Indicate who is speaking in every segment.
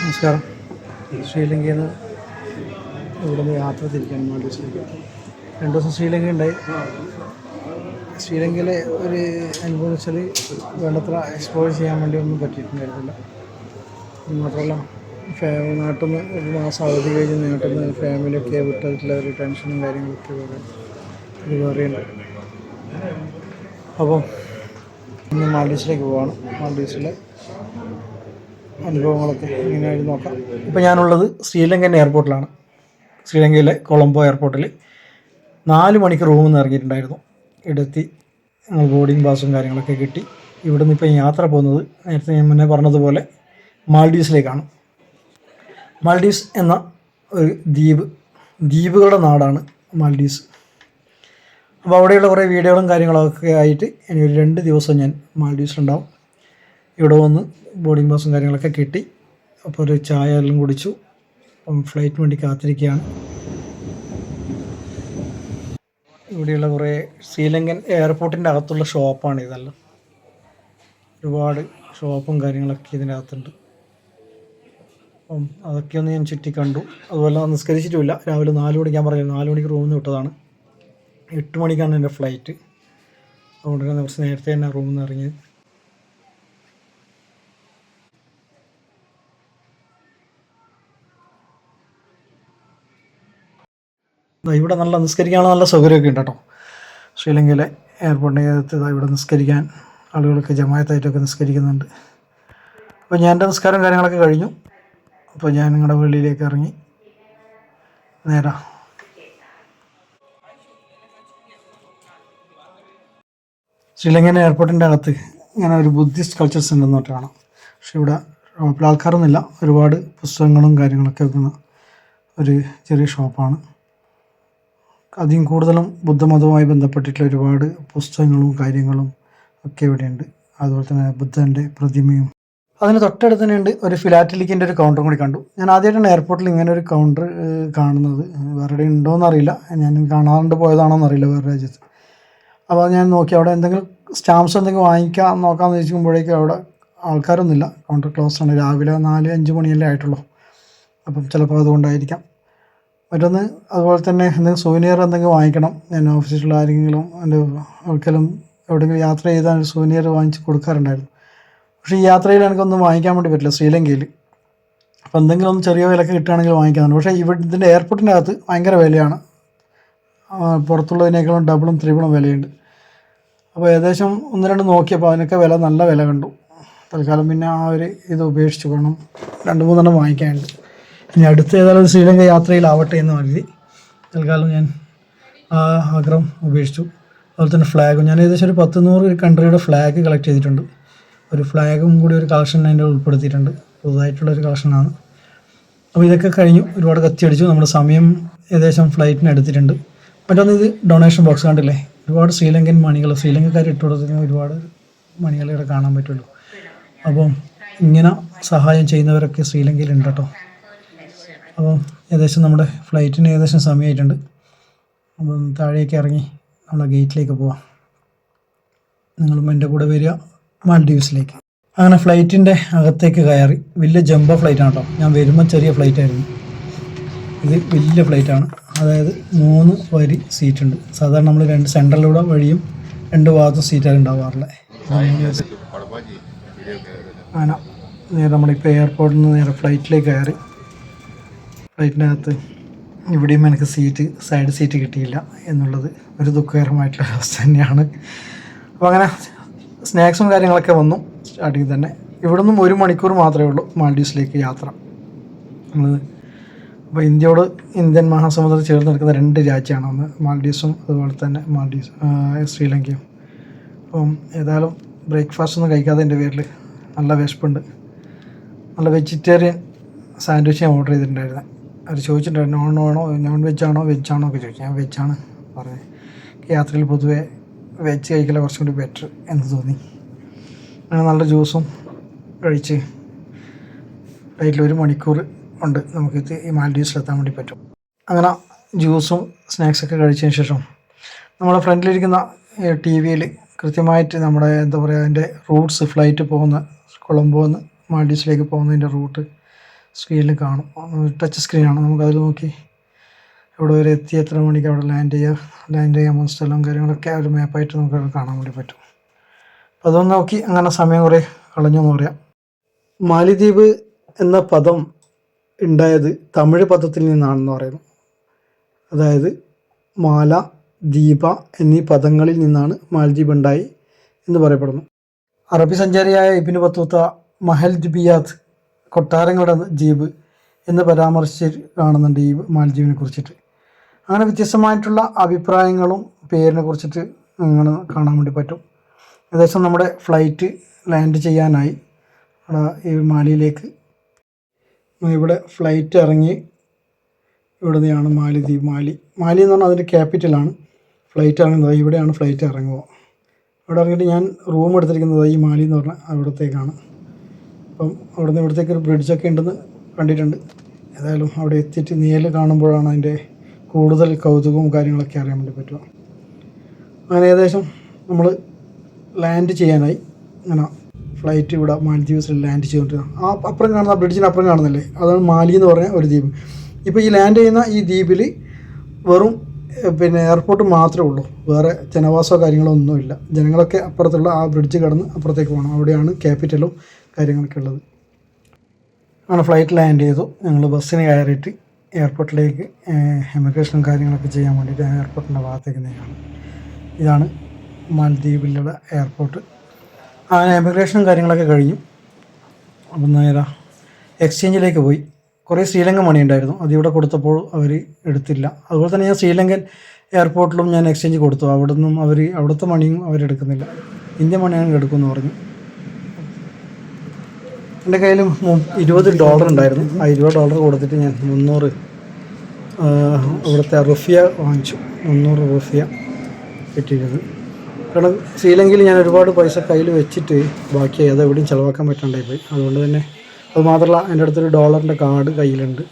Speaker 1: നമസ്കാരം. ശ്രീലങ്കയിൽ നിന്ന് ഇവിടെ നിന്ന് യാത്ര തിരിക്കാൻ വേണ്ടി ശ്രമിക്കും രണ്ട് ദിവസം ശ്രീലങ്ക ഉണ്ടായി. ശ്രീലങ്കയിലെ ഒരു അനുഭവം വെച്ചാൽ വേണ്ടത്ര എക്സ്പ്ലോർ ചെയ്യാൻ വേണ്ടി ഒന്നും പറ്റിയിട്ടുണ്ടായിരുന്നില്ല. മാത്രമല്ല നാട്ടിൽ നിന്ന് ഒരു മാസം അവധി കഴിഞ്ഞ് നാട്ടിൽ നിന്ന് ഫാമിലിയൊക്കെ വിട്ടിട്ടുള്ള ഒരു ടെൻഷനും കാര്യങ്ങളൊക്കെ വേറെ ഒരു വേറെയുണ്ട് അപ്പം ഇന്ന് മാൽഡീവ്സിലേക്ക് പോവാണ്. മാൾഡീവ്സിലെ അനുഭവങ്ങളൊക്കെ എങ്ങനെയായിരുന്നു നോക്കാം. ഇപ്പോൾ ഞാനുള്ളത് ശ്രീലങ്കൻ എയർപോർട്ടിലാണ്. ശ്രീലങ്കയിലെ കൊളംബോ എയർപോർട്ടിൽ നാല് മണിക്ക് റൂമിൽ നിന്ന് ഇറങ്ങിയിട്ടുണ്ടായിരുന്നു. എടുത്തി ഞങ്ങൾ ബോർഡിംഗ് പാസും കാര്യങ്ങളൊക്കെ കിട്ടി. ഇവിടുന്ന് ഇപ്പോൾ യാത്ര പോകുന്നത് നേരത്തെ ഞാൻ മുന്നേ പറഞ്ഞതുപോലെ മാൾഡീവ്സിലേക്കാണ്. മാൾഡീവ്സ് എന്ന ഒരു ദ്വീപ് ദ്വീപുകളുടെ നാടാണ് മാൾഡീവ്സ്. അപ്പോൾ അവിടെയുള്ള കുറേ വീഡിയോകളും കാര്യങ്ങളൊക്കെ ആയിട്ട് ഇനി ഒരു രണ്ട് ദിവസം ഞാൻ മാൾഡീവ്സിലുണ്ടാവും. ഇവിടെ വന്ന് ബോർഡിംഗ് പാസും കാര്യങ്ങളൊക്കെ കിട്ടി. അപ്പോൾ ഒരു ചായ എല്ലാം കുടിച്ചു. അപ്പം ഫ്ലൈറ്റിന് വേണ്ടി കാത്തിരിക്കുകയാണ്. ഇവിടെയുള്ള കുറേ ശ്രീലങ്കൻ എയർപോർട്ടിന്റെ അകത്തുള്ള ഷോപ്പാണ് ഇതെല്ലാം. ഒരുപാട് ഷോപ്പും കാര്യങ്ങളൊക്കെ ഇതിന്റെ അകത്തുണ്ട്. അപ്പം അതൊക്കെ ഒന്ന് ഞാൻ ചുറ്റി കണ്ടു. അതുപോലെ നിസ്കരിച്ചിട്ടുമില്ല. രാവിലെ നാല് മണിക്ക് ഞാൻ പറഞ്ഞു നാല് മണിക്ക് റൂമിൽ നിന്ന് വിട്ടതാണ്. എട്ട് മണിക്കാണ് എന്റെ ഫ്ലൈറ്റ് അതുകൊണ്ട് തന്നെ കുറച്ച് നേരത്തെ തന്നെ റൂമിൽ നിന്ന് ഇറങ്ങിയത്. ഇവിടെ നല്ല നിസ്കരിക്കാനുള്ള നല്ല സൗകര്യമൊക്കെ ഉണ്ട് കേട്ടോ. ശ്രീലങ്കയിലെ ദാ ഇവിടെ നിസ്കരിക്കാൻ ആളുകളൊക്കെ ജമായത്തായിട്ടൊക്കെ നിസ്കരിക്കുന്നുണ്ട്. അപ്പോൾ ഞാൻ എന്റെ നിസ്കാരം കാര്യങ്ങളൊക്കെ കഴിഞ്ഞു. അപ്പോൾ ഞാൻ നിങ്ങളുടെ വെളിയിലേക്ക് ഇറങ്ങി. നേരാ. ശ്രീലങ്കൻ എയർപോർട്ടിന്റെ അകത്ത് ഇങ്ങനെ ഒരു ബുദ്ധിസ്റ്റ് കൾച്ചർ സെന്റർ പറഞ്ഞിട്ട് കാണാം. പക്ഷെ ഇവിടെ ഷോപ്പിൽ ആൾക്കാരൊന്നുമില്ല. ഒരുപാട് പുസ്തകങ്ങളും കാര്യങ്ങളൊക്കെ വെക്കുന്ന ഒരു ചെറിയ ഷോപ്പാണ്. അധികം കൂടുതലും ബുദ്ധമതവുമായി ബന്ധപ്പെട്ടിട്ടുള്ള ഒരുപാട് പുസ്തകങ്ങളും കാര്യങ്ങളും ഒക്കെ ഇവിടെയുണ്ട്. അതുപോലെ തന്നെ ബുദ്ധന്റെ പ്രതിമയും. അതിന് തൊട്ടടുത്ത് തന്നെയുണ്ട് ഒരു ഫിലാറ്റലിക്കിന്റെ ഒരു കൗണ്ടറും കൂടി കണ്ടു. ഞാൻ ആദ്യമായിട്ടാണ് എയർപോർട്ടിൽ ഇങ്ങനെ ഒരു കൗണ്ടർ കാണുന്നത്. വേറെ ഉണ്ടോ അറിയില്ല. ഞാൻ കാണാണ്ട് പോയതാണോ എന്നറിയില്ല വേറെ രാജ്യത്ത്. അപ്പോൾ ഞാൻ നോക്കി. അവിടെ എന്തെങ്കിലും സ്റ്റാമ്പ്സ് എന്തെങ്കിലും വാങ്ങിക്കാം നോക്കാമെന്ന് ചോദിക്കുമ്പോഴേക്കും അവിടെ ആൾക്കാരൊന്നുമില്ല. കൗണ്ടർ ക്ലോസ് ആണ്. രാവിലെ നാല് അഞ്ച് മണിയല്ലേ ആയിട്ടുള്ളൂ. അപ്പം ചിലപ്പോൾ അതുകൊണ്ടായിരിക്കാം. മറ്റൊന്ന് അതുപോലെ തന്നെ എന്തെങ്കിലും സൂനിയർ എന്തെങ്കിലും വാങ്ങിക്കണം. ഞാൻ ഓഫീസിലുള്ള ആരെങ്കിലും എന്റെ ഒരിക്കലും എവിടെയെങ്കിലും യാത്ര ചെയ്താൽ ഒരു സൂനിയർ വാങ്ങിച്ച് കൊടുക്കാറുണ്ടായിരുന്നു. പക്ഷേ ഈ യാത്രയിൽ എനിക്കൊന്നും വാങ്ങിക്കാൻ വേണ്ടി പറ്റില്ല ശ്രീലങ്കയിൽ. അപ്പോൾ എന്തെങ്കിലും ഒന്ന് ചെറിയ വിലക്ക് കിട്ടുകയാണെങ്കിൽ വാങ്ങിക്കാറുണ്ട്. പക്ഷേ ഇവിടെ ഇതിന്റെ എയർപോർട്ടിന്റെ അകത്ത് ഭയങ്കര വിലയാണ്. പുറത്തുള്ളതിനേക്കാളും ഡബിളും ത്രിബിളും വിലയുണ്ട്. അപ്പോൾ ഏകദേശം ഒന്ന് രണ്ട് നോക്കിയപ്പോൾ അതിനൊക്കെ വില നല്ല വില കണ്ടു. തൽക്കാലം പിന്നെ ആ ഒരു ഇത് ഉപേക്ഷിച്ച് കാരണം രണ്ട് മൂന്നെണ്ണം വാങ്ങിക്കാനുണ്ട്. ഇനി അടുത്ത ഏതായാലും ശ്രീലങ്ക യാത്രയിലാവട്ടെ എന്ന് കരുതി തൽക്കാലം ഞാൻ ആ ആഗ്രഹം ഉപേക്ഷിച്ചു. അതുപോലെ തന്നെ ഫ്ലാഗും ഞാൻ ഏകദേശം ഒരു പത്ത് നൂറ് കൺട്രിയുടെ ഫ്ലാഗ് കളക്ട് ചെയ്തിട്ടുണ്ട്. ഒരു ഫ്ലാഗും കൂടി ഒരു കളക്ഷൻ അതിന്റെ ഉൾപ്പെടുത്തിയിട്ടുണ്ട്. പുതുതായിട്ടുള്ള ഒരു കളക്ഷനാണ് അപ്പോൾ ഇതൊക്കെ കഴിഞ്ഞു. ഒരുപാട് കത്തിയടിച്ചു. നമ്മുടെ സമയം ഏകദേശം ഫ്ലൈറ്റിന് എടുത്തിട്ടുണ്ട്. മറ്റൊന്ന് ഇത് ഡൊണേഷൻ ബോക്സ് കണ്ടില്ലേ? ഒരുപാട് ശ്രീലങ്കൻ മണികൾ ശ്രീലങ്കക്കാർ ഇട്ട് കൊടുത്തിരുന്ന ഒരുപാട് മണികൾ ഇവിടെ കാണാൻ പറ്റുള്ളൂ അപ്പം ഇങ്ങനെ സഹായം ചെയ്യുന്നവരൊക്കെ ശ്രീലങ്കയിലുണ്ട് കേട്ടോ. അപ്പം ഏകദേശം നമ്മുടെ ഫ്ലൈറ്റിന് ഏകദേശം സമയമായിട്ടുണ്ട്. അപ്പം താഴേക്ക് ഇറങ്ങി നമ്മുടെ ഗേറ്റിലേക്ക് പോവാം. നിങ്ങളും എന്റെ കൂടെ വരിക മാൽഡീവ്സിലേക്ക്. അങ്ങനെ ഫ്ലൈറ്റിന്റെ അകത്തേക്ക് കയറി. വലിയ ജംബോ ഫ്ലൈറ്റാണ് കേട്ടോ. ഞാൻ വരുമ്പോൾ ചെറിയ ഫ്ലൈറ്റ് ആയിരുന്നു ഇത് വലിയ ഫ്ലൈറ്റാണ്. അതായത് മൂന്ന് വരി സീറ്റ് ഉണ്ട് സാധാരണ നമ്മൾ രണ്ട് സെൻട്രലിലൂടെ വഴിയും രണ്ട് ഭാഗത്തും സീറ്റാണ് ഉണ്ടാവാറുള്ളത്. അങ്ങനെ നേരെ നമ്മളിപ്പോൾ എയർപോർട്ടിൽ നിന്ന് നേരെ ഫ്ലൈറ്റിലേക്ക് കയറി. ഫ്ലൈറ്റിന്റെ അകത്ത് ഇവിടെയും എനിക്ക് സീറ്റ് സൈഡ് സീറ്റ് കിട്ടിയില്ല എന്നുള്ളത് ഒരു ദുഃഖകരമായിട്ടുള്ള അവസ്ഥ തന്നെയാണ്. അപ്പോൾ അങ്ങനെ സ്നാക്സും കാര്യങ്ങളൊക്കെ വന്നു സ്റ്റാർട്ടിങ് തന്നെ. ഇവിടെ നിന്നും ഒരു മണിക്കൂർ മാത്രമേ ഉള്ളൂ മാൽഡീവ്സിലേക്ക് യാത്ര. അപ്പോൾ ഇന്ത്യയോട് ഇന്ത്യൻ മഹാസമുദ്രം ചേർന്ന് നിൽക്കുന്ന രണ്ട് രാജ്യമാണ് ഒന്ന് മാൽഡീവ്സും അതുപോലെ തന്നെ മാൽഡീവ്സ് ശ്രീലങ്കയും. അപ്പം ഏതായാലും ബ്രേക്ക്ഫാസ്റ്റ് ഒന്നും കഴിക്കാതെ എന്റെ പേരിൽ നല്ല വിശപ്പുണ്ട്. നല്ല വെജിറ്റേറിയൻ സാൻഡ്വിച്ച് ഞാൻ ഓർഡർ ചെയ്തിട്ടുണ്ടായിരുന്നു. അവർ ചോദിച്ചിട്ടുണ്ടായിരുന്നു നോൺ ആണോ നോൺ വെജ് ആണോ വെജ് ആണോ ഒക്കെ ചോദിച്ചു ഞാൻ വെജാണ് പറഞ്ഞത്. യാത്രയിൽ പൊതുവേ വെജ് കഴിക്കല കുറച്ചും കൂടി ബെറ്റർ എന്ന് തോന്നി. അങ്ങനെ നല്ല ജ്യൂസും കഴിച്ച് ഫ്ലൈറ്റിൽ ഒരു മണിക്കൂർ ഉണ്ട് നമുക്ക് ഈ മാൽഡീവ്സിലെത്താൻ വേണ്ടി പറ്റും. അങ്ങനെ ജ്യൂസും സ്നാക്സൊക്കെ കഴിച്ചതിന് ശേഷം നമ്മളെ ഫ്രണ്ടിലിരിക്കുന്ന ടി വിയിൽ കൃത്യമായിട്ട് നമ്മുടെ എന്താ പറയുക അതിന്റെ റൂട്ട്സ് ഫ്ലൈറ്റ് പോകുന്ന കൊളംബോന്ന് മാൽഡീവ്സിലേക്ക് പോകുന്നതിന്റെ റൂട്ട് സ്ക്രീനിൽ കാണും. ടച്ച് സ്ക്രീനാണ് നമുക്കതിൽ നോക്കി എവിടെ വരെ എത്തി എത്ര മണിക്ക് അവിടെ ലാൻഡ് ചെയ്യുക ലാൻഡ് ചെയ്യാൻ പോകുന്ന സ്ഥലവും കാര്യങ്ങളൊക്കെ ഒരു മാപ്പായിട്ട് നമുക്ക് അവിടെ കാണാൻ വേണ്ടി പറ്റും. അപ്പോൾ അതൊന്ന് നോക്കി. അങ്ങനെ സമയം കുറേ കളഞ്ഞു എന്ന് പറയാം. മാലിദ്വീപ് എന്ന പദം ഉണ്ടായത് തമിഴ് പദത്തിൽ നിന്നാണെന്ന് പറയുന്നു. അതായത് മാല ദീപ എന്നീ പദങ്ങളിൽ നിന്നാണ് മാലദ്വീപ് ഉണ്ടായി എന്ന് പറയപ്പെടുന്നു. അറബി സഞ്ചാരിയായ ഇബിന് ബത്തൂത്ത മഹൽ ദ്ബിയാത്ത് കൊട്ടാരങ്ങളുടെ ദ്വീപ് എന്ന് പരാമർശിച്ച് കാണുന്നുണ്ട് ഈ മാലദ്വീപിനെ കുറിച്ചിട്ട്. അങ്ങനെ വ്യത്യസ്തമായിട്ടുള്ള അഭിപ്രായങ്ങളും പേരിനെ കുറിച്ചിട്ട് അങ്ങനെ കാണാൻ വേണ്ടി പറ്റും. ഏകദേശം നമ്മുടെ ഫ്ലൈറ്റ് ലാൻഡ് ചെയ്യാനായി ഈ മാലിയിലേക്ക്. ഇവിടെ ഫ്ലൈറ്റ് ഇറങ്ങി ഇവിടെയാണ് മാലിദ്വീപ് മാലി. മാലി എന്ന് പറഞ്ഞാൽ അതിന്റെ ക്യാപിറ്റലാണ് ഫ്ലൈറ്റ് ഇറങ്ങുന്നത് ഇവിടെയാണ് ഫ്ലൈറ്റ് ഇറങ്ങുക. ഇവിടെ ഇറങ്ങിയിട്ട് ഞാൻ റൂം എടുത്തിരിക്കുന്നത് ഈ മാലി എന്ന് പറഞ്ഞാൽ അവിടത്തേക്കാണ്. അപ്പം അവിടെ നിന്ന് ഇവിടത്തേക്ക് ഒരു ബ്രിഡ്ജൊക്കെ ഉണ്ടെന്ന് കണ്ടിട്ടുണ്ട്. ഏതായാലും അവിടെ എത്തിയിട്ട് നേരിൽ കാണുമ്പോഴാണ് അതിന്റെ കൂടുതൽ കൗതുകവും കാര്യങ്ങളൊക്കെ അറിയാൻ വേണ്ടി പറ്റുക. അങ്ങനെ ഏകദേശം നമ്മൾ ലാൻഡ് ചെയ്യാനായി. അങ്ങനെ ഫ്ലൈറ്റ് ഇവിടെ മാലദ്വീപ്സിൽ ലാൻഡ് ചെയ്തുകൊണ്ടിരുന്നത് ആ അപ്പുറം കാണുന്ന ബ്രിഡ്ജിന് അപ്പുറം കാണുന്നില്ലേ? അതാണ് മാലി എന്ന് പറഞ്ഞ ഒരു ദ്വീപ്. ഇപ്പോൾ ഈ ലാൻഡ് ചെയ്യുന്ന ഈ ദ്വീപിൽ വെറും പിന്നെ എയർപോർട്ട് മാത്രമേ ഉള്ളൂ. വേറെ ജനവാസമോ കാര്യങ്ങളോ ഒന്നുമില്ല. ജനങ്ങളൊക്കെ അപ്പുറത്തുള്ള ആ ബ്രിഡ്ജ് കടന്ന് അപ്പുറത്തേക്ക് പോകണം. അവിടെയാണ് ക്യാപിറ്റലും കാര്യങ്ങളൊക്കെ ഉള്ളത് അങ്ങനെ ഫ്ലൈറ്റ് ലാൻഡ് ചെയ്തു ഞങ്ങൾ ബസ്സിന് കയറിയിട്ട് എയർപോർട്ടിലേക്ക് എമിഗ്രേഷനും കാര്യങ്ങളൊക്കെ ചെയ്യാൻ വേണ്ടിയിട്ട് എയർപോർട്ടിന്റെ ഭാഗത്തേക്ക് നീങ്ങാണ് ഇതാണ് മാലദ്വീപിലുള്ള എയർപോർട്ട് അങ്ങനെ എമിഗ്രേഷനും കാര്യങ്ങളൊക്കെ കഴിഞ്ഞു. അപ്പം നേരെ എക്സ്ചേഞ്ചിലേക്ക് പോയി. കുറേ ശ്രീലങ്കൻ മണി ഉണ്ടായിരുന്നു അതിവിടെ കൊടുത്തപ്പോൾ അവർ എടുത്തില്ല. അതുപോലെ തന്നെ ഞാൻ ശ്രീലങ്കൻ എയർപോർട്ടിലും ഞാൻ എക്സ്ചേഞ്ച് കൊടുത്തു. അവിടെ നിന്നും അവർ അവിടുത്തെ മണിയും അവരെടുക്കുന്നില്ല ഇന്ത്യൻ മണിയാണ് എടുക്കുമെന്ന് പറഞ്ഞു. എന്റെ കയ്യിൽ ഇരുപത് ഡോളർ ഉണ്ടായിരുന്നു. ആ ഇരുപത് ഡോളർ കൊടുത്തിട്ട് ഞാൻ മുന്നൂറ് ഇവിടുത്തെ റുഫിയ വാങ്ങിച്ചു. മുന്നൂറ് റുഫിയ കിട്ടിയിരുന്നത്. കാരണം ശ്രീലങ്കയിൽ ഞാൻ ഒരുപാട് പൈസ കയ്യിൽ വെച്ചിട്ട് ബാക്കി അത് എവിടെയും ചിലവാക്കാൻ പറ്റാണ്ടായി പോയി. അതുകൊണ്ട് തന്നെ അത് മാത്രമല്ല എന്റെ അടുത്തൊരു ഡോളറിന്റെ കാർഡ് കയ്യിലുണ്ട്.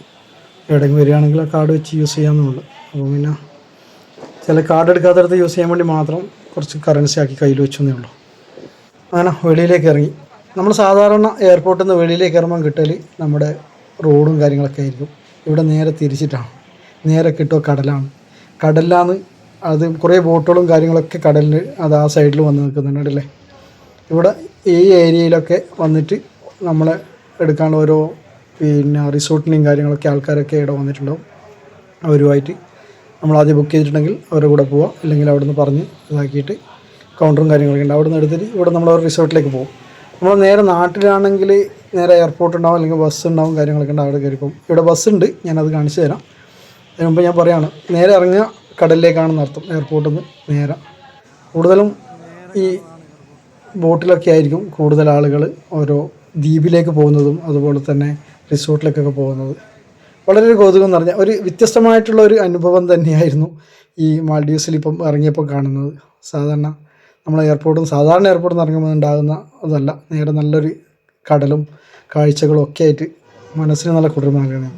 Speaker 1: എവിടെയെങ്കിലും വരികയാണെങ്കിൽ ആ കാർഡ് വെച്ച് യൂസ് ചെയ്യാമെന്നുണ്ട്. അപ്പോൾ പിന്നെ ചില കാർഡ് എടുക്കാത്തടത്ത് യൂസ് ചെയ്യാൻ വേണ്ടി മാത്രം കുറച്ച് കറൻസി ആക്കി കയ്യിൽ വെച്ചെന്നേ ഉള്ളൂ. അങ്ങനെ വെളിയിലേക്ക് ഇറങ്ങി. നമ്മൾ സാധാരണ എയർപോർട്ടിൽ നിന്ന് വെളിയിലേക്ക് ഇറങ്ങാൻ കിട്ടൽ നമ്മുടെ റോഡും കാര്യങ്ങളൊക്കെ ആയിരിക്കും. ഇവിടെ നേരെ തിരിച്ചിട്ടാണ്. നേരെ കിട്ടുക കടലാണ്. കടലിലാണ് അത് കുറേ ബോട്ടുകളും കാര്യങ്ങളൊക്കെ കടലിൽ അത് ആ സൈഡിൽ വന്ന് നിൽക്കുന്നുണ്ട് അല്ലേ ഇവിടെ ഈ ഏരിയയിലൊക്കെ വന്നിട്ട് നമ്മളെ എടുക്കാൻ ഓരോ പിന്നെ റിസോർട്ടിനെയും കാര്യങ്ങളൊക്കെ ആൾക്കാരൊക്കെ ഇവിടെ വന്നിട്ടുണ്ടാവും. അവരുമായിട്ട് നമ്മൾ ആദ്യം ബുക്ക് ചെയ്തിട്ടുണ്ടെങ്കിൽ അവരുടെ കൂടെ പോവാം. അല്ലെങ്കിൽ അവിടെ നിന്ന് പറഞ്ഞ് ഇതാക്കിയിട്ട് കൗണ്ടറും കാര്യങ്ങളൊക്കെ ഉണ്ട്. അവിടെ നിന്ന് എടുത്തിട്ട് ഇവിടെ നമ്മൾ റിസോർട്ടിലേക്ക് പോകും നമ്മൾ നേരെ നാട്ടിലാണെങ്കിൽ നേരെ എയർപോർട്ട് ഉണ്ടാവും അല്ലെങ്കിൽ ബസ് ഉണ്ടാവും കാര്യങ്ങളൊക്കെ ഉണ്ടാവും അവിടെ കയറിപ്പം ഇവിടെ ബസ് ഉണ്ട് ഞാനത് കാണിച്ചു തരാം. അതിന് മുമ്പ് ഞാൻ പറയാണ് നേരെ ഇറങ്ങുക കടലിലേക്കാണെന്ന് അർത്ഥം എയർപോർട്ടിൽ നിന്ന് നേരെ. കൂടുതലും ഈ ബോട്ടിലൊക്കെ ആയിരിക്കും കൂടുതൽ ആളുകൾ ഓരോ ദ്വീപിലേക്ക് പോകുന്നതും അതുപോലെ തന്നെ റിസോർട്ടിലേക്കൊക്കെ പോകുന്നത്. വളരെ ഒരു കൗതുകം എന്ന് പറഞ്ഞാൽ ഒരു വ്യത്യസ്തമായിട്ടുള്ള ഒരു അനുഭവം തന്നെയായിരുന്നു ഈ മാൾഡീവ്സിൽ ഇപ്പം ഇറങ്ങിയപ്പോൾ കാണുന്നത്. സാധാരണ നമ്മൾ എയർപോർട്ടും സാധാരണ എയർപോർട്ടിൽ നിന്ന് ഇറങ്ങുമ്പോൾ ഉണ്ടാകുന്ന അതല്ല. നേരെ നല്ലൊരു കടലും കാഴ്ചകളും ഒക്കെ ആയിട്ട് മനസ്സിന് നല്ല കുളിർമ നൽകുന്നതാണ്.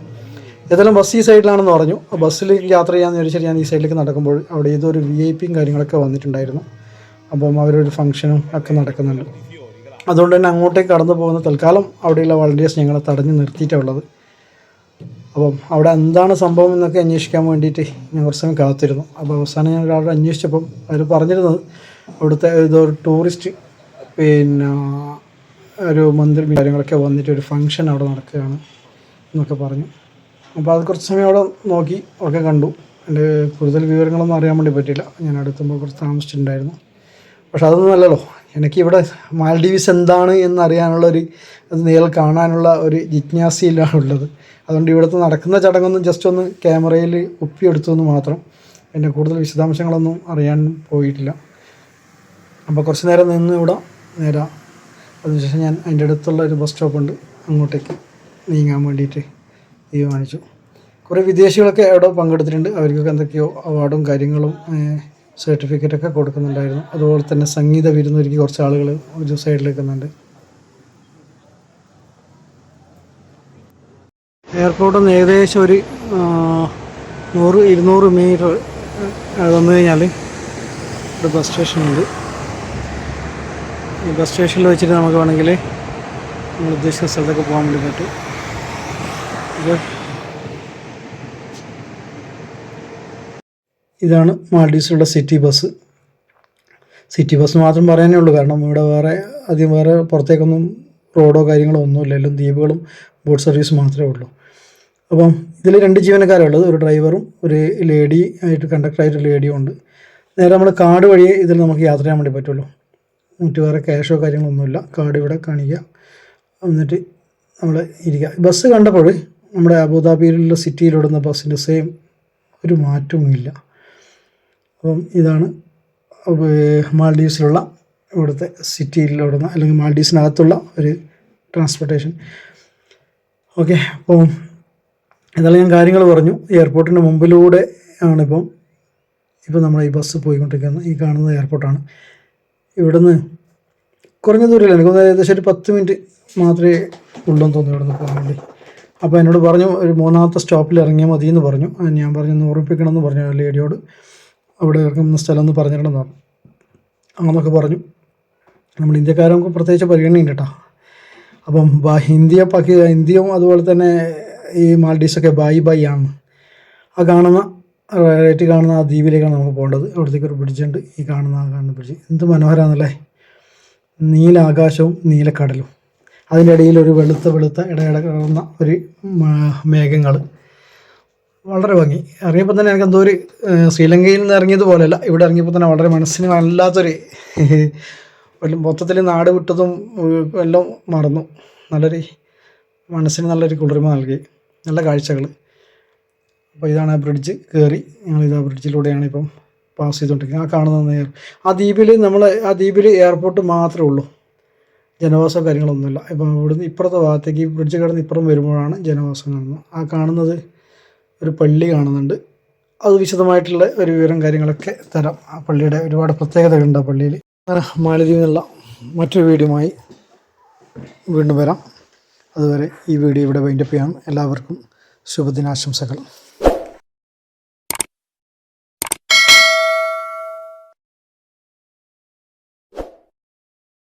Speaker 1: ഏതായാലും ബസ് ഈ സൈഡിലാണെന്ന് പറഞ്ഞു. ബസ്സിലേക്ക് യാത്ര ചെയ്യാമെന്ന് വിചാരിച്ചിട്ട് ഞാൻ ഈ സൈഡിലേക്ക് നടക്കുമ്പോൾ അവിടെ ഒരു വി ഐ പിയും കാര്യങ്ങളൊക്കെ വന്നിട്ടുണ്ടായിരുന്നു. അപ്പം അവരൊരു ഫംഗ്ഷനും ഒക്കെ നടക്കുന്നുണ്ട്. അതുകൊണ്ട് തന്നെ അങ്ങോട്ടേക്ക് കടന്നു പോകുന്ന തൽക്കാലം അവിടെയുള്ള വളണ്ടിയേഴ്സ് ഞങ്ങളെ തടഞ്ഞു നിർത്തിയിട്ടാണ് ഉള്ളത്. അപ്പം അവിടെ എന്താണ് സംഭവം എന്നൊക്കെ അന്വേഷിക്കാൻ വേണ്ടിയിട്ട് ഞാൻ കുറച്ച് സമയം കാത്തിരുന്നു. അപ്പോൾ അവസാനം ഞാൻ ഒരാളോട് അന്വേഷിച്ചപ്പം അവർ പറഞ്ഞിരുന്നത് അവിടുത്തെ ഏതോ ടൂറിസ്റ്റ് പിന്നെ ഒരു മന്ത്രി കാര്യങ്ങളൊക്കെ വന്നിട്ട് ഒരു ഫങ്ഷൻ അവിടെ നടക്കുകയാണ് എന്നൊക്കെ പറഞ്ഞു. അപ്പോൾ അത് കുറച്ച് സമയം അവിടെ നോക്കി ഒക്കെ കണ്ടു. എന്റെ കൂടുതൽ വിവരങ്ങളൊന്നും അറിയാൻ വേണ്ടി പറ്റില്ല ഞാൻ അടുത്തുമ്പോൾ കുറച്ച് താമസിച്ചിട്ടുണ്ടായിരുന്നു. പക്ഷെ അതൊന്നും അല്ലല്ലോ. എനിക്ക് ഇവിടെ മാൽഡീവ്സ് എന്താണ് എന്നറിയാനുള്ള ഒരു അത് നേരിൽ കാണാനുള്ള ഒരു ജിജ്ഞാസയിലാണ് ഉള്ളത്. അതുകൊണ്ട് ഇവിടുത്തെ നടക്കുന്ന ചടങ്ങൊന്നും ജസ്റ്റ് ഒന്ന് ക്യാമറയിൽ ഒപ്പിയെടുത്തു എന്ന് മാത്രം എന്റെ കൂടുതൽ വിശദാംശങ്ങളൊന്നും അറിയാൻ പോയിട്ടില്ല. അപ്പോൾ കുറച്ച് നേരം നിന്ന് ഇവിടെ നേരെ. അതിനുശേഷം ഞാൻ അതിന്റെ അടുത്തുള്ള ഒരു ബസ് സ്റ്റോപ്പ് ഉണ്ട്. അങ്ങോട്ടേക്ക് നീങ്ങാൻ വേണ്ടിയിട്ട് തീരുമാനിച്ചു. കുറേ വിദേശികളൊക്കെ അവിടെ പങ്കെടുത്തിട്ടുണ്ട്. അവർക്കൊക്കെ എന്തൊക്കെയോ അവാർഡും കാര്യങ്ങളും സർട്ടിഫിക്കറ്റൊക്കെ കൊടുക്കുന്നുണ്ടായിരുന്നു. അതുപോലെ തന്നെ സംഗീത വിരുന്നൊരുക്കി കുറച്ച് ആളുകൾ ഒരു സൈഡിൽ നിൽക്കുന്നുണ്ട് എയർപോർട്ടിൽ നിന്ന് ഏകദേശം ഒരു നൂറ് ഇരുന്നൂറ് മീറ്റർ വന്നു കഴിഞ്ഞാൽ ഒരു ബസ് സ്റ്റേഷനുണ്ട്. ഈ ബസ് സ്റ്റേഷനിൽ വെച്ചിട്ട് നമുക്ക് വേണമെങ്കിൽ നമ്മൾ ഉദ്ദേശിക്കുന്ന സ്ഥലത്തൊക്കെ പോകാൻ വേണ്ടി പറ്റും. ഇത്. ഇതാണ് മാൾഡീവ്സിലുള്ള സിറ്റി ബസ്. സിറ്റി ബസ് മാത്രം പറയാനേ ഉള്ളൂ കാരണം ഇവിടെ വേറെ അധികം വേറെ പുറത്തേക്കൊന്നും റോഡോ കാര്യങ്ങളോ ഒന്നുമില്ല എല്ലാം ദ്വീപുകളും ബോട്ട് സർവീസ് മാത്രമേ ഉള്ളൂ. അപ്പം ഇതിൽ രണ്ട് ജീവനക്കാരുള്ളത് ഒരു ഡ്രൈവറും ഒരു ലേഡി ആയിട്ട് കണ്ടക്ടറായിട്ട് ലേഡിയും ഉണ്ട്. നേരെ നമ്മൾ കാർഡ് വഴി ഇതിൽ നമുക്ക് യാത്ര ചെയ്യാൻ വേണ്ടി പറ്റുള്ളൂ. മറ്റു വേറെ ക്യാഷോ കാര്യങ്ങളൊന്നുമില്ല. കാർഡ് ഇവിടെ കാണിക്കുക. എന്നിട്ട് നമ്മൾ ഇരിക്കുക. ബസ് കണ്ടപ്പോൾ നമ്മുടെ അബുദാബിയിലുള്ള സിറ്റിയിലോടുന്ന ബസ്സിന്റെ സെയിം ഒരു മാറ്റവുമില്ല അപ്പം ഇതാണ് മാൽഡീവ്സിലുള്ള ഇവിടുത്തെ സിറ്റിയിലോടുന്ന അല്ലെങ്കിൽ മാൽഡീവ്സിനകത്തുള്ള ഒരു ട്രാൻസ്പോർട്ടേഷൻ ഓക്കെ അപ്പോൾ ഇതെല്ലാം ഞാൻ കാര്യങ്ങൾ പറഞ്ഞു. എയർപോർട്ടിന്റെ മുമ്പിലൂടെ ആണിപ്പം ഇപ്പം നമ്മൾ ഈ ബസ് പോയിക്കൊണ്ടിരിക്കുന്നത് ഈ കാണുന്നത് എയർപോർട്ടാണ് ഇവിടുന്ന് കുറഞ്ഞ ദൂരമില്ല. എനിക്ക് ഏകദേശം ഒരു പത്ത് മിനിറ്റ് മാത്രമേ ഉള്ളൂ എന്ന് തോന്നുന്നു ഇവിടുന്ന് പോകാൻ വേണ്ടി. അപ്പോൾ എന്നോട് പറഞ്ഞു ഒരു മൂന്നാമത്തെ സ്റ്റോപ്പിൽ ഇറങ്ങിയാൽ മതി എന്ന് പറഞ്ഞു ഞാൻ പറഞ്ഞു ഒന്ന് ഓർമ്മിപ്പിക്കണം എന്ന് പറഞ്ഞു ലേഡിയോട്. അവിടെ ഇറങ്ങുന്ന സ്ഥലം ഒന്ന് പറഞ്ഞിട്ടുണ്ടെന്ന് പറഞ്ഞു. അങ്ങനൊക്കെ പറഞ്ഞു. നമ്മൾ ഇന്ത്യക്കാരൊക്കെ പ്രത്യേകിച്ച് പരിഗണനയുണ്ട് കേട്ടോ. അപ്പം ഹിന്ദിയോ പാക്കി ഹിന്ദിയും അതുപോലെ തന്നെ ഈ മാൽഡീവ്സൊക്കെ ബൈ ബൈ ആണ്. ആ കാണുന്ന റേറ്റ് കാണുന്ന ആ ദ്വീപിലേക്കാണ് നമുക്ക് പോകേണ്ടത്. അവിടത്തേക്ക് ഒരു ബ്രിഡ്ജുണ്ട് ഈ കാണുന്ന ആ കാണുന്ന ബ്രിഡ്ജ് എന്ത് മനോഹരമാണല്ലേ നീല ആകാശവും നീലക്കടലും. അതിന്റെ ഇടയിൽ ഒരു വെളുത്ത വെളുത്ത ഇടയിട കിടന്ന ഒരു മേഘങ്ങൾ വളരെ ഭംഗി. ഇറങ്ങിയപ്പോൾ തന്നെ എനിക്ക് എന്തോ ഒരു ശ്രീലങ്കയിൽ നിന്ന് ഇറങ്ങിയത് പോലെയല്ല. ഇവിടെ ഇറങ്ങിയപ്പോൾ തന്നെ വളരെ മനസ്സിന് വല്ലാത്തൊരു വല്ല- മൊത്തത്തിൽ നാട് വിട്ടതും എല്ലാം മറന്നു. നല്ലൊരു മനസ്സിന് നല്ലൊരു കുളിർമ നൽകി. നല്ല കാഴ്ചകൾ. അപ്പോൾ ഇതാണ് ആ ബ്രിഡ്ജ് കയറി. ഞങ്ങൾ ഇത് ആ ബ്രിഡ്ജിലൂടെയാണ് ഇപ്പം പാസ് ചെയ്തുകൊണ്ടിരിക്കുന്നത് ആ കാണുന്ന ആ ദ്വീപിൽ നമ്മൾ ആ ദ്വീപിൽ എയർപോർട്ട് മാത്രമേ ഉള്ളൂ. ജനവാസം കാര്യങ്ങളൊന്നുമില്ല. ഇപ്പം ഇവിടുന്ന് ഇപ്പുറത്തെ ഭാഗത്തേക്ക് ഈ ബ്രിഡ്ജ് കടന്ന് ഇപ്പുറം വരുമ്പോഴാണ് ജനവാസം കാണുന്നത്. ആ കാണുന്നത് ഒരു പള്ളി കാണുന്നുണ്ട്. അത് വിശദമായിട്ടുള്ള ഒരു വിവരം കാര്യങ്ങളൊക്കെ തരാം. ആ പള്ളിയുടെ ഒരുപാട് പ്രത്യേകതകളുണ്ട് ആ പള്ളിയിൽ. മാലദ്വീപിൽ നിന്നുള്ള മറ്റൊരു വീഡിയോമായി വീണ്ടും വരാം. അതുവരെ ഈ വീഡിയോ ഇവിടെ വൈൻഡപ്പ് ചെയ്യാം. എല്ലാവർക്കും ശുഭദിനാശംസകൾ.